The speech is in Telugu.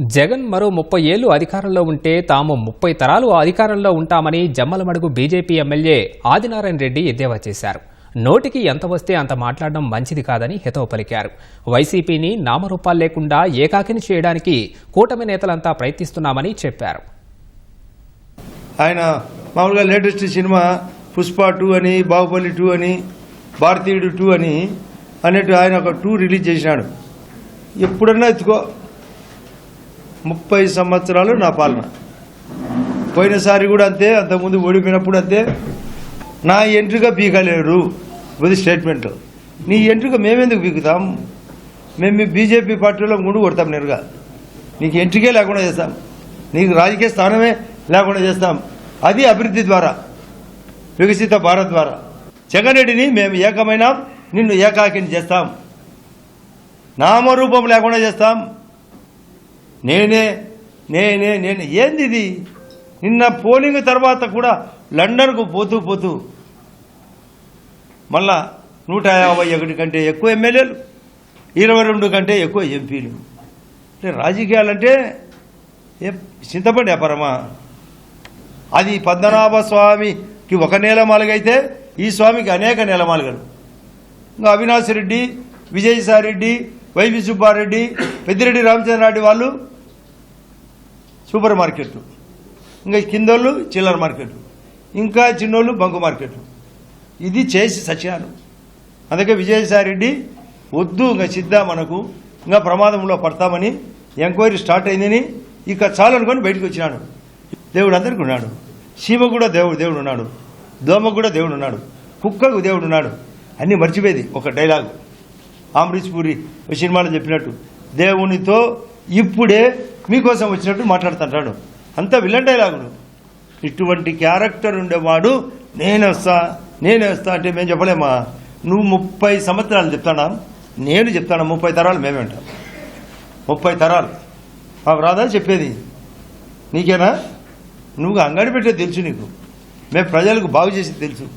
జగన్ మరో ముప్పై ఏళ్ళు అధికారంలో ఉంటే తాము ముప్పై తరాలు అధికారంలో ఉంటామని జమ్మలమడుగు బీజేపీ ఎమ్మెల్యే ఆదినారాయణ రెడ్డి ఎద్దేవా చేశారు. నోటికి ఎంత వస్తే అంత మాట్లాడడం మంచిది కాదని హితవు పలికారు. వైసీపీని నామరూపాలు లేకుండా ఏకాకిని చేయడానికి కూటమి నేతలంతా ప్రయత్నిస్తున్నామని చెప్పారు. ఆయన మామూలుగా లేటెస్ట్ సినిమా పుష్ప టూ అని బాహుబలి టూ అని భారతీయుడు టూ అని అన్నట్టు ఆయన ఒక టూ రిలీజ్ చేసినాడు. ఎప్పుడన్నా ఎత్తుకో ముప్పై సంవత్సరాలు నా పాలన. పోయినసారి కూడా అంతే అంతకుముందు ఓడిపోయినప్పుడు అంతే. నా ఎంట్రిక పీకలేరు ఇది స్టేట్మెంట్ నీ ఎంట్రిక మేమెందుకు పీకుతాం? మేము మీ బీజేపీ పార్టీలో ముందు కొడతాం నేరుగా. నీకు ఎంట్రికే లేకుండా చేస్తాం. నీకు రాజకీయ స్థానమే లేకుండా చేస్తాం. అది అభివృద్ధి ద్వారా వికసిత భారత్ ద్వారా. జగన్ రెడ్డిని మేము ఏకమైన నిన్ను ఏకాకిని చేస్తాం. నామరూపం లేకుండా చేస్తాం. నేనే నేనే నేను. ఏంది ఇది నిన్న పోలింగ్ తర్వాత కూడా లండన్కు పోతూ పోతూ. మళ్ళా నూట యాభై ఒకటి కంటే ఎక్కువ ఎమ్మెల్యేలు ఇరవై రెండు కంటే ఎక్కువ ఎంపీలు. అంటే రాజకీయాలంటే ఏ చింతపడి వ్యాపారమా అది పద్మనాభ స్వామికి ఒక నేలమాలుగైతే ఈ స్వామికి అనేక నేలమాలుగలు ఇంకా అవినాష్ రెడ్డి విజయసాయి రెడ్డి వైవి సుబ్బారెడ్డి పెద్దిరెడ్డి రామచంద్రారెడ్డి వాళ్ళు సూపర్ మార్కెట్లు. ఇంకా కిందోళ్ళు చిల్లర మార్కెట్లు. ఇంకా చిన్నోళ్ళు బంకు మార్కెట్లు. ఇది చేసి సత్యాలు. అందుకే విజయసాయిరెడ్డి వద్దు ఇంకా సిద్ధా మనకు ఇంకా ప్రమాదంలో పడతామని ఎంక్వైరీ స్టార్ట్ అయిందని ఇక చాలు అనుకొని బయటకు వచ్చినాడు. దేవుడు అందరికీ ఉన్నాడు. సీమ కూడా దేవుడు దేవుడు ఉన్నాడు. దోమకు కూడా దేవుడు ఉన్నాడు. కుక్కకు దేవుడు ఉన్నాడు. అన్నీ మర్చిపోయేది ఒక డైలాగు. అమరీష్ పూరి ఒక సినిమాలో చెప్పినట్టు దేవునితో ఇప్పుడే మీకోసం వచ్చినట్టు మాట్లాడుతుంటాడు అంత విలన్ డైలాగుడు ఇటువంటి క్యారెక్టర్ ఉండేవాడు నేనే వస్తా నేనే వస్తా అంటే మేము చెప్పలేమా? నువ్వు ముప్పై సంవత్సరాలు చెప్తాడా నేను చెప్తాను ముప్పై తరాలు మేమే ఉంటాం. ముప్పై తరాలు? మాకు రాదా? చెప్పేది. నీకేనా? నువ్వు అంగడి పెట్టే తెలుసు నీకు. మేము ప్రజలకు బాగు చేసి తెలుసు.